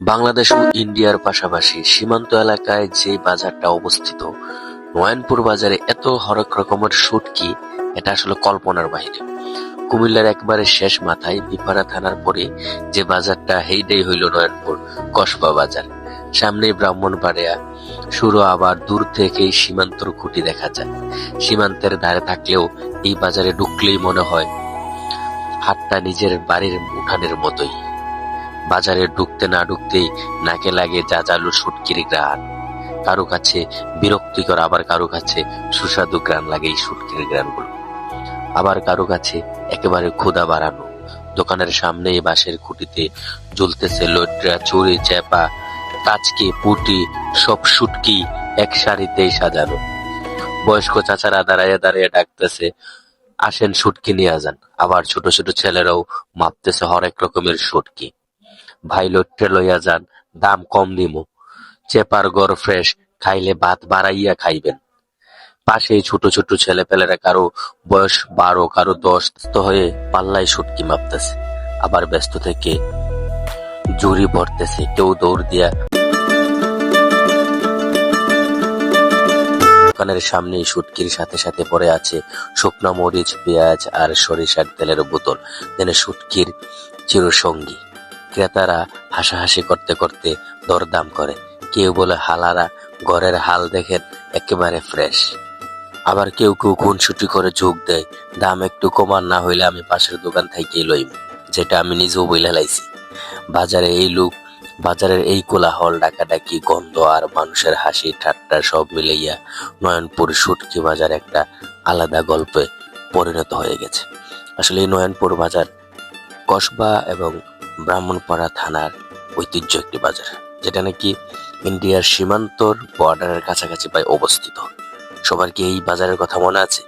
বাংলাদেশ ও ইন্ডিয়ার পাশাপাশি সীমান্ত এলাকায় যে বাজারটা অবস্থিত, নয়নপুর বাজারে এত হরেক রকমের শুটকি এটা আসলে কল্পনার বাইরে। কুমিল্লার একবারে শেষ মাথায় বিপাড়া থানার পরে যে বাজারটা হেইটাই হইল নয়নপুর কসবা বাজার। সামনেই ব্রাহ্মণবাড়িয়া, শুরু আবার দূর থেকেই সীমান্তর খুঁটি দেখা যায়। সীমান্তের ধারে থাকলেও এই বাজারে ঢুকলেই মনে হয় হাটটা নিজের বাড়ির উঠানের মতোই। বাজারে ঢুকতে না ঢুকতেই নাকে লাগে জাজালু শুটকির গ্রান কারও কাছে বিরক্তিকর, আবার কারও কাছে সুস্বাদু গ্রান লাগে এই শুটকির গ্রানগুলো আবার কারও কাছে একেবারে ক্ষুধা বাড়ানো। দোকানের সামনে বাঁশের খুঁটিতে ঝুলতেছে লটরা চুরি চেপা কাচকি পুটি, সব সুটকি এক সারিতেই সাজানো। বয়স্ক চাচারা দাঁড়াইয়া দাঁড়িয়ে ডাকতেছে, আসেন শুটকি নিয়ে যান। আবার ছোট ছোট ছেলেরাও মাপতেছে হরেক রকমের শুটকি ভাই লইট্টে লইয়া যান, দাম কম দিমু। চেপার গড় ফ্রেশ, খাইলে ভাত বাড়াইয়া খাইবেন। পাশেই ছোট ছোট ছেলেপেলেরা কারও বয়স বারো, কারও দশ তো হয়ে পাল্লায় শুটকি মাপতেছে, আবার ব্যস্ত থেকে জুড়ি ভরতেছে, কেউ দৌড় দিয়া দোকানের সামনেই শুটকির সাথে সাথে পড়ে আছে শুকনো মরিচ, পেঁয়াজ আর সরিষার তেলের বোতল, যেন শুটকির চিরসঙ্গী। ক্রেতারা হাসাহাসি করতে করতে দরদাম করে। কেউ বলে, হালারা, ঘরের হাল দেখেন একেবারে ফ্রেশ। আবার কেউ কেউ খুনসুটি করে যোগ দেয়, দাম একটু কমান, না হইলে আমি পাশের দোকান থেকেই লইব যেটা আমি নিজেও বইলে লাইছি। বাজারে এই লোক, বাজারের এই কোলাহল, ডাকাডাকি, গন্ধ আর মানুষের হাসি, ঠাট্টা সব মিলাইয়া নয়নপুর সুটকি বাজার একটা আলাদা গল্পে পরিণত হয়ে গেছে। আসলে এই নয়নপুর বাজার কসবা এবং ব্রাহ্মণপাড়া থানার ঐতিহ্য একটি বাজার, যেটা নাকি ইন্ডিয়ার সীমান্তর বর্ডারের কাছাকাছি প্রায় অবস্থিত। সবার কি এই বাজারের কথা মনে আছে?